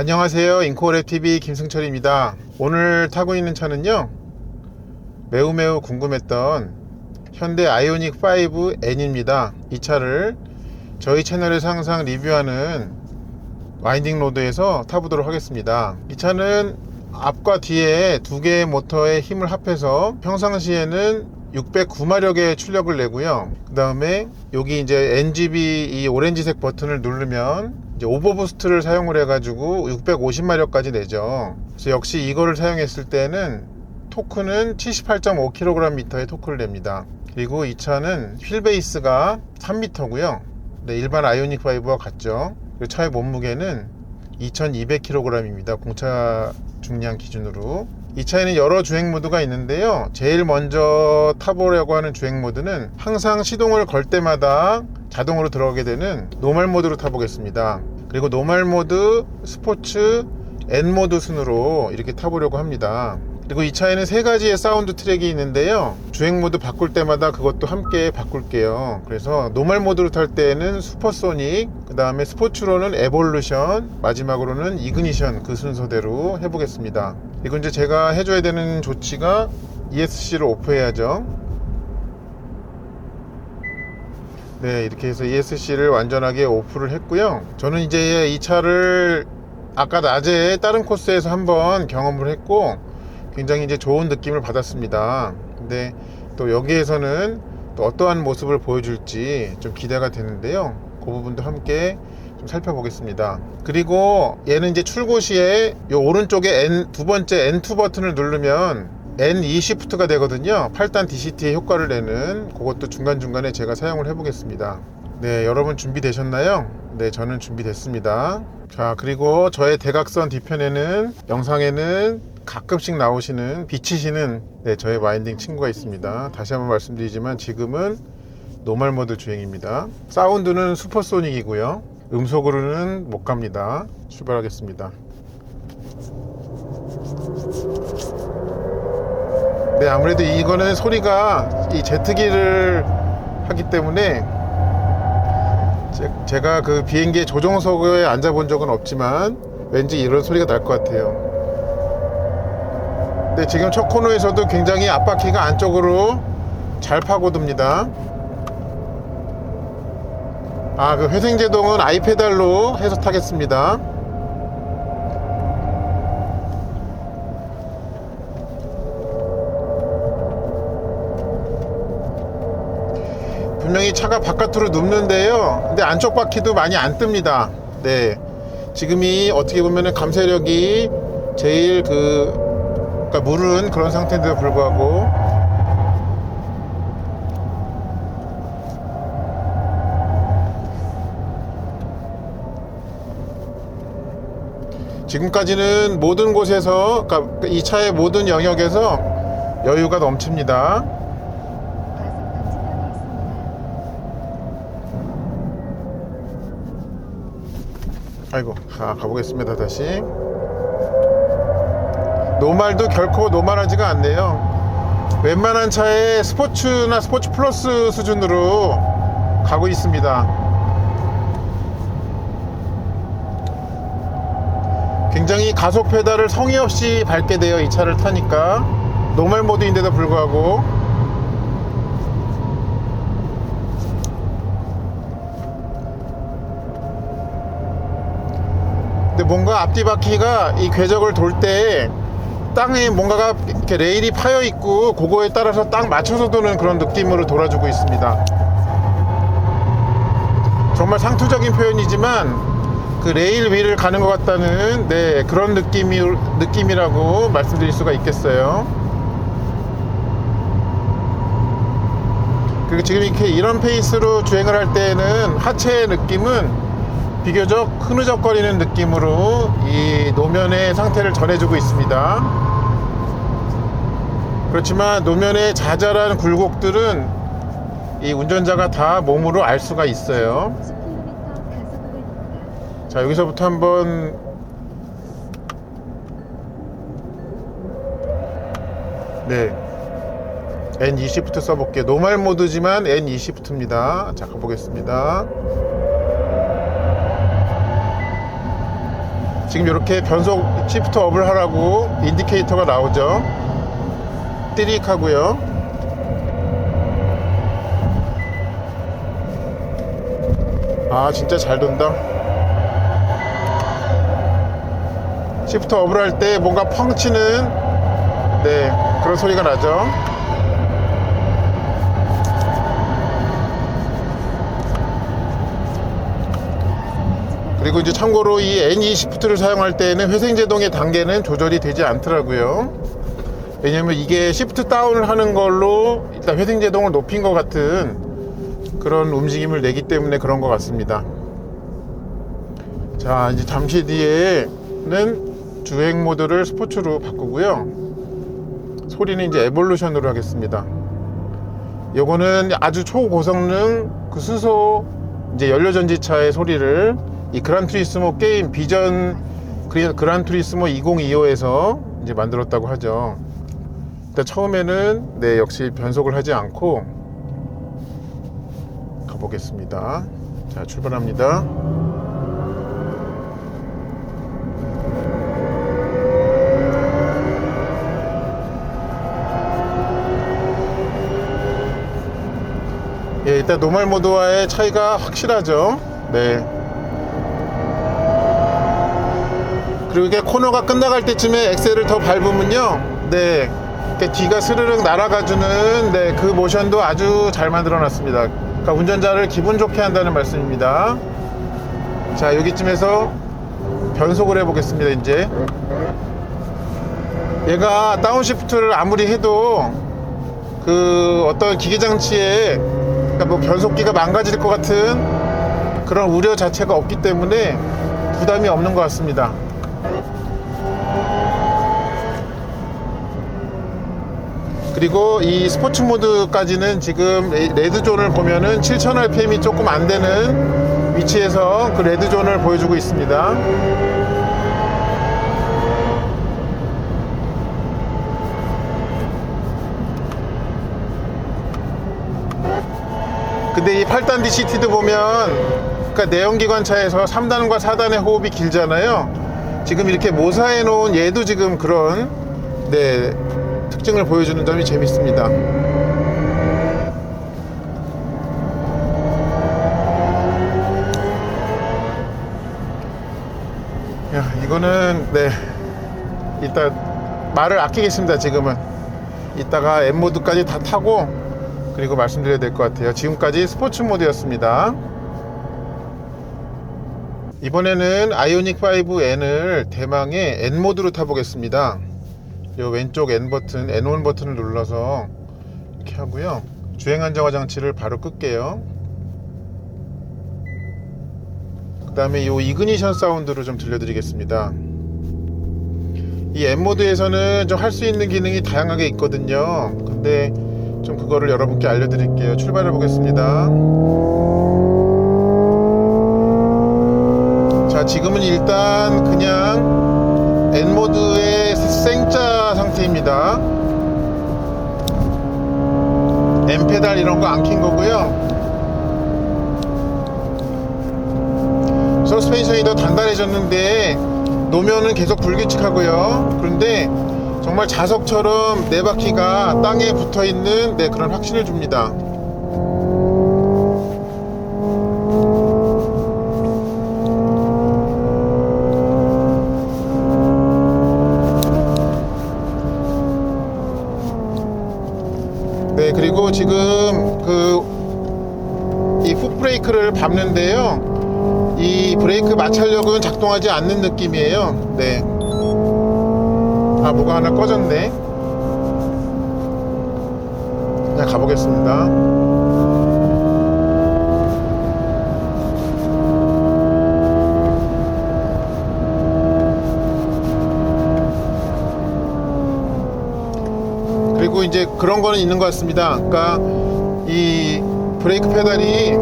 안녕하세요. 인코랩TV 김승철입니다. 오늘 타고 있는 차는요 매우 매우 궁금했던 현대 아이오닉 5N입니다. 이 차를 저희 채널에서 항상 리뷰하는 와인딩 로드에서 타보도록 하겠습니다. 이 차는 앞과 뒤에 두 개의 모터의 힘을 합해서 평상시에는 609마력의 출력을 내고요. 그 다음에 여기 이제 NGB 이 오렌지색 버튼을 누르면 이제 오버부스트를 사용을 해가지고 650마력까지 내죠. 그래서 역시 이거를 사용했을 때는 토크는 78.5kgm의 토크를 냅니다. 그리고 이 차는 휠 베이스가 3m고요. 네, 일반 아이오닉 5와 같죠. 차의 몸무게는 2200kg입니다. 공차 중량 기준으로. 이 차에는 여러 주행 모드가 있는데요. 제일 먼저 타보려고 하는 주행 모드는 항상 시동을 걸 때마다 자동으로 들어가게 되는 노멀 모드로 타보겠습니다. 그리고 노멀 모드, 스포츠, N 모드 순으로 이렇게 타보려고 합니다. 그리고 이 차에는 세 가지의 사운드 트랙이 있는데요. 주행 모드 바꿀 때마다 그것도 함께 바꿀게요. 그래서 노멀 모드로 탈 때는 슈퍼소닉, 그 다음에 스포츠로는 에볼루션, 마지막으로는 이그니션 그 순서대로 해보겠습니다. 그리고 이제 제가 해줘야 되는 조치가 ESC를 오프해야죠. 네, 이렇게 해서 ESC를 완전하게 오프를 했고요. 저는 이제 이 차를 아까 낮에 다른 코스에서 한번 경험을 했고 굉장히 이제 좋은 느낌을 받았습니다. 근데 또 여기에서는 또 어떠한 모습을 보여줄지 좀 기대가 되는데요. 그 부분도 함께 좀 살펴보겠습니다. 그리고 얘는 이제 출고 시에 요 오른쪽에 N 두 번째 N2 버튼을 누르면 N2 시프트가 되거든요. 8단 DCT의 효과를 내는 그것도 중간중간에 제가 사용을 해 보겠습니다. 네, 여러분 준비되셨나요? 네, 저는 준비됐습니다. 자, 그리고 저의 대각선 뒤편에는 영상에는 가끔씩 나오시는 비치시는 네, 저의 마인딩 친구가 있습니다. 다시 한번 말씀드리지만 지금은 노멀 모드 주행입니다. 사운드는 슈퍼소닉이고요. 음속으로는 못 갑니다. 출발하겠습니다. 네, 아무래도 이거는 소리가 이 제트기를 하기 때문에 제, 제가 그 비행기의 조종석에 앉아본 적은 없지만 왠지 이런 소리가 날 것 같아요. 근데 지금 첫 코너에서도 굉장히 앞바퀴가 안쪽으로 잘 파고듭니다. 아, 그 회생제동은 아이페달로 해서 타겠습니다. 분명히 차가 바깥으로 눕는데요. 근데 안쪽 바퀴도 많이 안 뜹니다. 네. 지금이 어떻게 보면은 감쇄력이 제일 그, 그러니까 물은 그런 상태인데도 불구하고 지금까지는 모든 곳에서, 그러니까 이 차의 모든 영역에서 여유가 넘칩니다. 아이고 가, 가보겠습니다 다시. 노말도 결코 노말하지가 않네요. 웬만한 차에 스포츠나 스포츠 플러스 수준으로 가고 있습니다. 굉장히 가속 페달을 성의 없이 밟게 돼요 이 차를 타니까 노멀 모드인데도 불구하고 뭔가 앞뒤 바퀴가 이 궤적을 돌 때 땅에 뭔가가 이렇게 레일이 파여 있고 그거에 따라서 딱 맞춰서 도는 그런 느낌으로 돌아주고 있습니다. 정말 상투적인 표현이지만 그 레일 위를 가는 것 같다는 네, 그런 느낌이 느낌이라고 말씀드릴 수가 있겠어요. 그리고 지금 이렇게 이런 페이스로 주행을 할 때는 하체의 느낌은 비교적 흐느적거리는 느낌으로 이 노면의 상태를 전해주고 있습니다. 그렇지만 노면의 자잘한 굴곡들은 이 운전자가 다 몸으로 알 수가 있어요. 자, 여기서부터 한번 네. N2 시프트 써볼게요. 노멀 모드지만 N2 시프트입니다. 자, 가보겠습니다. 지금 이렇게 변속 시프트 업을 하라고 인디케이터가 나오죠. 띠릭 하고요. 아 진짜 잘 돈다. 시프트 업을 할 때 뭔가 펑 치는 네 그런 소리가 나죠. 그리고 이제 참고로 이 N2 시프트를 사용할 때에는 회생제동의 단계는 조절이 되지 않더라고요. 왜냐면 이게 시프트 다운을 하는 걸로 일단 회생제동을 높인 것 같은 그런 움직임을 내기 때문에 그런 것 같습니다. 자, 이제 잠시 뒤에는 주행 모드를 스포츠로 바꾸고요. 소리는 이제 에볼루션으로 하겠습니다. 요거는 아주 초고성능 그 수소 이제 연료전지차의 소리를 이 그란투리스모 게임 비전 그란투리스모 2025에서 이제 만들었다고 하죠. 일단 처음에는 네 역시 변속을 하지 않고 가보겠습니다. 자 출발합니다. 예, 일단 노멀 모드와의 차이가 확실하죠. 네. 그리고 이게 코너가 끝나갈 때쯤에 엑셀을 더 밟으면요. 네. 뒤가 스르륵 날아가주는 네, 그 모션도 아주 잘 만들어 놨습니다. 그러니까 운전자를 기분 좋게 한다는 말씀입니다. 자, 여기쯤에서 변속을 해 보겠습니다, 이제. 얘가 다운시프트를 아무리 해도 그 어떤 기계 장치에 그러니까 뭐 변속기가 망가질 것 같은 그런 우려 자체가 없기 때문에 부담이 없는 것 같습니다. 그리고 이 스포츠 모드까지는 지금 레- 레드존을 보면은 7000rpm이 조금 안 되는 위치에서 그 레드존을 보여주고 있습니다. 근데 이 8단 DCT도 보면 그러니까 내연기관차에서 3단과 4단의 호흡이 길잖아요. 지금 이렇게 모사해 놓은 얘도 지금 그런 네 특징을 보여주는 점이 재밌습니다. 야, 이거는 네 일단 말을 아끼겠습니다. 지금은 이따가 M 모드까지 다 타고 그리고 말씀드려야 될 것 같아요. 지금까지 스포츠 모드였습니다. 이번에는 아이오닉 5N을 대망의 N 모드로 타보겠습니다. 이 왼쪽 N 버튼, N1 버튼을 눌러서 이렇게 하고요. 주행 안정화 장치를 바로 끌게요. 그 다음에 이 이그니션 사운드로 좀 들려드리겠습니다. 이 M 모드에서는 좀 할 수 있는 기능이 다양하게 있거든요. 근데 좀 그거를 여러분께 알려드릴게요. 출발해 보겠습니다. 자, 지금은 일단 그냥 N 모드의 생짜 상태입니다. M 페달 이런 거 안 킨 거고요. 서스펜션이 더 단단해졌는데 노면은 계속 불규칙하고요. 그런데 정말 자석처럼 네 바퀴가 땅에 붙어 있는 네, 그런 확신을 줍니다. 지금 그 이 풋브레이크를 밟는데요. 이 브레이크 마찰력은 작동하지 않는 느낌이에요. 네. 아, 뭐가 하나 꺼졌네. 그냥 가보겠습니다. 이제 그런 거는 있는 것 같습니다. 그러니까 이 브레이크 페달이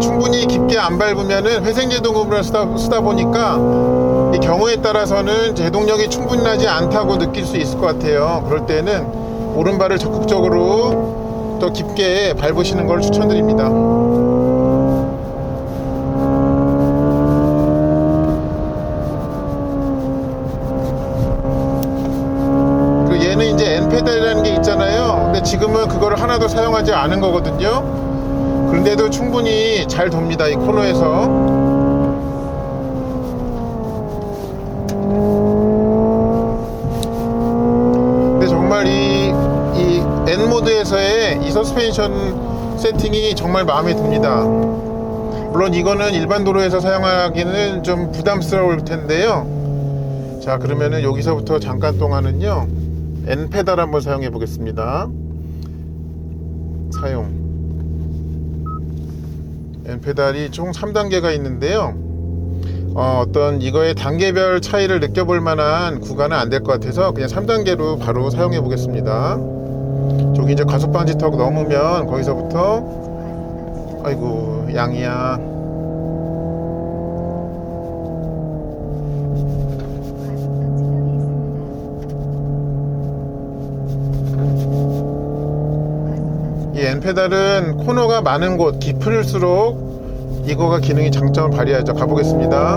충분히 깊게 안 밟으면은 회생 제동으로 쓰다, 쓰다 보니까 이 경우에 따라서는 제동력이 충분히 나지 않다고 느낄 수 있을 것 같아요. 그럴 때는 오른발을 적극적으로 더 깊게 밟으시는 걸 추천드립니다. 페달이라는 게 있잖아요. 근데 지금은 그거를 하나도 사용하지 않은 거거든요. 그런데도 충분히 잘 돕니다. 이 코너에서. 근데 정말 이, 이 N 모드에서의 이 서스펜션 세팅이 정말 마음에 듭니다. 물론 이거는 일반 도로에서 사용하기는 좀 부담스러울 텐데요. 자, 그러면은 여기서부터 잠깐 동안은요. N 페달 한번 사용해 보겠습니다. 사용. N 페달이 총 3단계가 있는데요. 어, 어떤 이거의 단계별 차이를 느껴볼 만한 구간은 안 될 것 같아서 그냥 3단계로 바로 사용해 보겠습니다. 저기 이제 가속 방지 턱 넘으면 거기서부터 아이고 양이야. 이 N 페달은 코너가 많은 곳 깊을수록 이거가 기능이 장점을 발휘하죠. 가보겠습니다.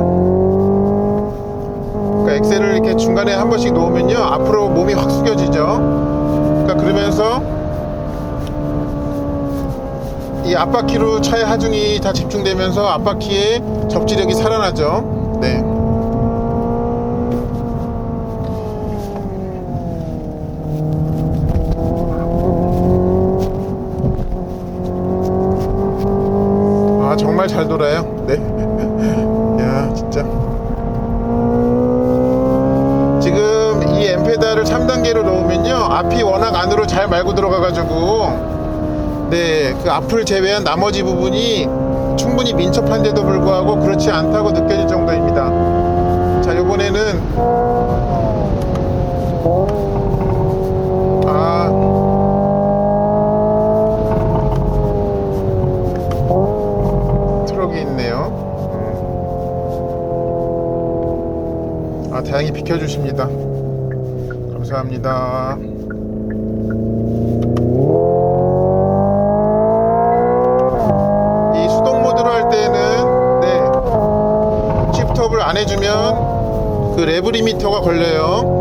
그러니까 엑셀을 이렇게 중간에 한 번씩 놓으면요 앞으로 몸이 확 숙여지죠. 그러니까 그러면서 이 앞바퀴로 차의 하중이 다 집중되면서 앞바퀴의 접지력이 살아나죠. 네. 아 정말 잘 돌아요. 네. 야 진짜. 지금 이 엠페달을 3단계로 놓으면요 앞이 워낙 안으로 잘 말고 들어가가지고 네그 앞을 제외한 나머지 부분이 충분히 민첩한데도 불구하고 그렇지 않다고 느껴질 정도입니다. 자 이번에는 아 트럭이 있네요. 다행히 비켜주십니다. 감사합니다. 이 수동 모드로 할 때는, 네, 시프트업을 안 해주면 그 레브 리미터가 걸려요.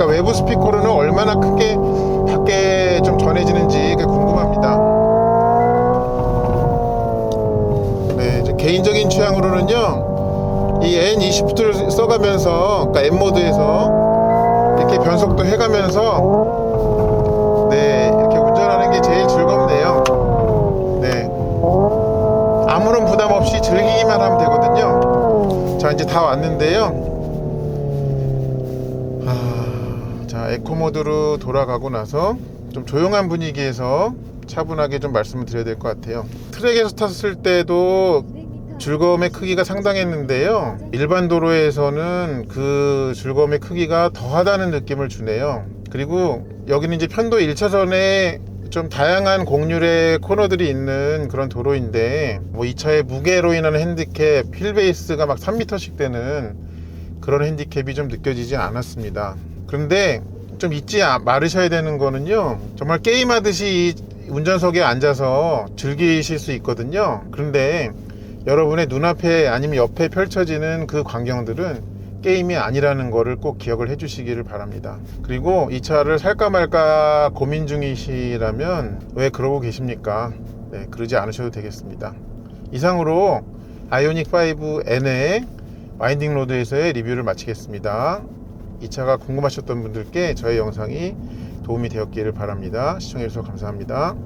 그러니까 외부 스피커로는 얼마나 크게 밖에 좀 전해지는지 궁금합니다. 네, 이제 개인적인 취향으로는요, 이 N20를 써가면서, 그러니까 M 모드에서 이렇게 변속도 해가면서, 네, 이렇게 운전하는 게 제일 즐겁네요. 네, 아무런 부담 없이 즐기기만 하면 되거든요. 자, 이제 다 왔는데요. 자 에코 모드로 돌아가고 나서 좀 조용한 분위기에서 차분하게 좀 말씀을 드려야 될 것 같아요. 트랙에서 탔을 때도 즐거움의 크기가 상당했는데요. 일반 도로에서는 그 즐거움의 크기가 더하다는 느낌을 주네요. 그리고 여기는 이제 편도 1차선에 좀 다양한 곡률의 코너들이 있는 그런 도로인데 뭐 이 차의 무게로 인한 핸디캡, 휠베이스가 막 3m씩 되는 그런 핸디캡이 좀 느껴지지 않았습니다. 그런데 좀 잊지 아- 말으셔야 되는 거는요. 정말 게임하듯이 이 운전석에 앉아서 즐기실 수 있거든요. 그런데 여러분의 눈앞에 아니면 옆에 펼쳐지는 그 광경들은 게임이 아니라는 거를 꼭 기억을 해 주시기를 바랍니다. 그리고 이 차를 살까 말까 고민 중이시라면 왜 그러고 계십니까? 네, 그러지 않으셔도 되겠습니다. 이상으로 아이오닉 5N의 와인딩 로드에서의 리뷰를 마치겠습니다. 이 차가 궁금하셨던 분들께 저의 영상이 도움이 되었기를 바랍니다. 시청해주셔서 감사합니다.